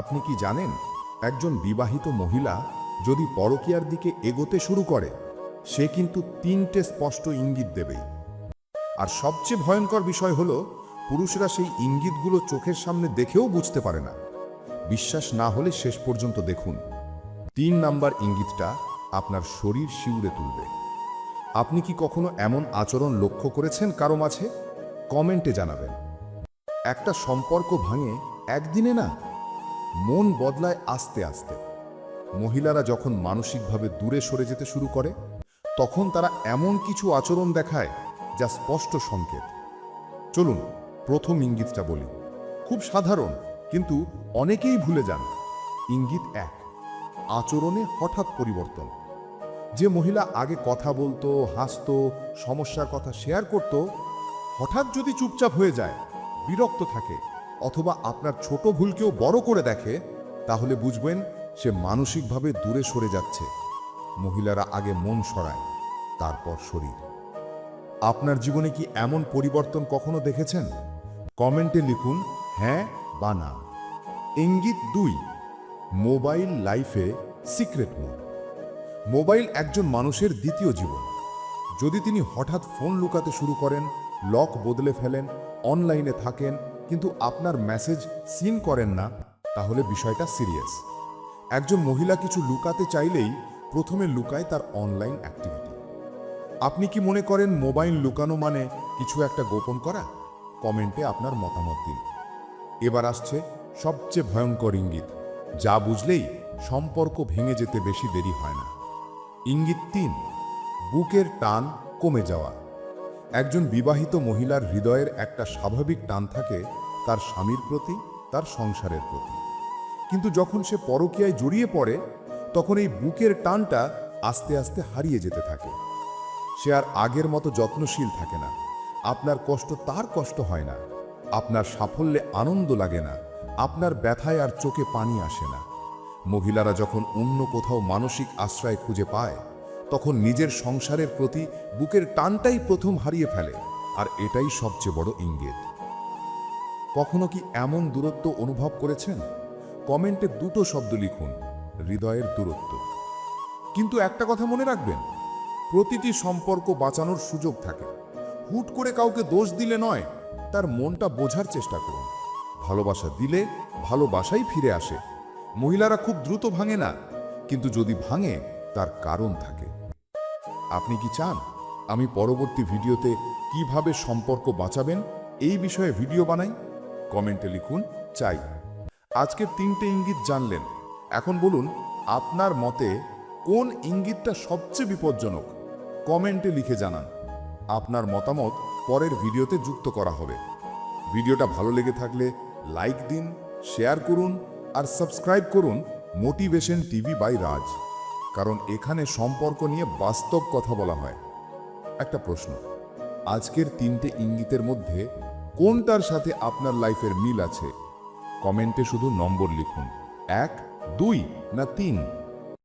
আপনি কি জানেন, একজন বিবাহিত মহিলা যদি পরকীয়ার দিকে এগোতে শুরু করে, সে কিন্তু তিনটে স্পষ্ট ইঙ্গিত দেবে আর সবচেয়ে ভয়ঙ্কর বিষয় হলো, পুরুষরা সেই ইঙ্গিতগুলো চোখের সামনে দেখেও বুঝতে পারে না। বিশ্বাস না হলে শেষ পর্যন্ত দেখুন। তিন নাম্বার ইঙ্গিতটা আপনার শরীর শিউরে তুলবে। আপনি কি কখনো এমন আচরণ লক্ষ্য করেছেন কারও মাঝে? কমেন্টে জানাবেন। একটা সম্পর্ক ভাঙে একদিনে না মন বদলায় আস্তে আস্তে। মহিলারা যখন মানসিকভাবে দূরে সরে যেতে শুরু করে, তখন তারা এমন কিছু আচরণ দেখায় যা স্পষ্ট সংকেত। চলুন, প্রথম ইঙ্গিতটা বলি। খুব সাধারণ, কিন্তু অনেকেই ভুলে যান। ইঙ্গিত এক, আচরণে হঠাৎ পরিবর্তন। যে মহিলা আগে কথা বলতো, হাসতো, সমস্যার কথা শেয়ার করত, হঠাৎ যদি চুপচাপ হয়ে যায়, বিরক্ত থাকে। অথবা আপনার ছোট ভুলকেও বড় করে দেখে, তাহলে বুঝবেন সে মানসিকভাবে দূরে সরে যাচ্ছে। মহিলারা আগে মন সরায়, তারপর শরীর। আপনার জীবনে কি এমন পরিবর্তন কখনো দেখেছেন? কমেন্টে লিখুন হ্যাঁ বা না। ইঙ্গিত দুই, মোবাইল লাইফে সিক্রেট মোড। মোবাইল একজন মানুষের দ্বিতীয় জীবন। যদি তিনি হঠাৎ ফোন লুকাতে শুরু করেন, লক বদলে ফেলেন, অনলাইনে থাকেন কিন্তু আপনার মেসেজ সিন করেন না, তাহলে বিষয়টা সিরিয়াস একজন মহিলা কিছু লুকাতে চাইলেই প্রথমে লুকায় তার অনলাইন অ্যাক্টিভিটি আপনি কি মনে করেন মোবাইল লুকানো মানে কিছু একটা গোপন করা? কমেন্টে আপনার মতামত দিন। এবার আসছে সবচেয়ে ভয়ঙ্কর ইঙ্গিত। যা বুঝলেই সম্পর্ক ভেঙে যেতে বেশি দেরি হয় না। ইঙ্গিত তিন, বুকের টান কমে যাওয়া। একজন বিবাহিত মহিলার হৃদয়ের একটা স্বাভাবিক টান থাকে তার স্বামীর প্রতি, তার সংসারের প্রতি। কিন্তু যখন সে পরকীয়ায় জড়িয়ে পড়ে, তখন এই বুকের টানটা আস্তে আস্তে হারিয়ে যেতে থাকে। সে আর আগের মতো যত্নশীল থাকে না। আপনার কষ্ট তার কষ্ট হয় না। আপনার সাফল্যে আনন্দ লাগে না। আপনার ব্যথায় আর চোখে পানি আসে না। মহিলারা যখন অন্য কোথাও মানসিক আশ্রয় খুঁজে পায় তখন নিজের সংসারের প্রতি বুকের টানটাই প্রথম হারিয়ে ফেলে, আর এটাই সবচেয়ে বড় ইঙ্গিত। কখনো কি এমন দূরত্ব অনুভব করেছেন? কমেন্টে দুটো শব্দ লিখুন, হৃদয়ের দূরত্ব। কিন্তু একটা কথা মনে রাখবেন, প্রতিটি সম্পর্ক বাঁচানোর সুযোগ থাকে। হুট করে কাউকে দোষ দিলে নয়, তার মনটা বোঝার চেষ্টা করুন। ভালোবাসা দিলে ভালোবাসাই ফিরে আসে। মহিলারা খুব দ্রুত ভাঙে না, কিন্তু যদি ভাঙে, তার কারণ থাকে। আপনি কি চান আমি পরবর্তী ভিডিওতে কীভাবে সম্পর্ক বাঁচাবেন এই বিষয়ে ভিডিও বানাই? কমেন্টে লিখুন, চাই। আজকের তিনটে ইঙ্গিত জানলেন। এখন বলুন, আপনার মতে কোন ইঙ্গিতটা সবচেয়ে বিপজ্জনক? কমেন্টে লিখে জানান। আপনার মতামত পরের ভিডিওতে যুক্ত করা হবে। ভিডিওটা ভালো লেগে থাকলে লাইক দিন, শেয়ার করুন আর সাবস্ক্রাইব করুন মোটিভেশন টিভি বাই রাজ। কারণ এখানে সম্পর্ক নিয়ে বাস্তব কথা বলা হয়। একটা প্রশ্ন, আজকের তিনটে ইঙ্গিতের মধ্যে কোনটার সাথে আপনার লাইফের মিল আছে? কমেন্টে শুধু নম্বর লিখুন, এক, দুই না তিন?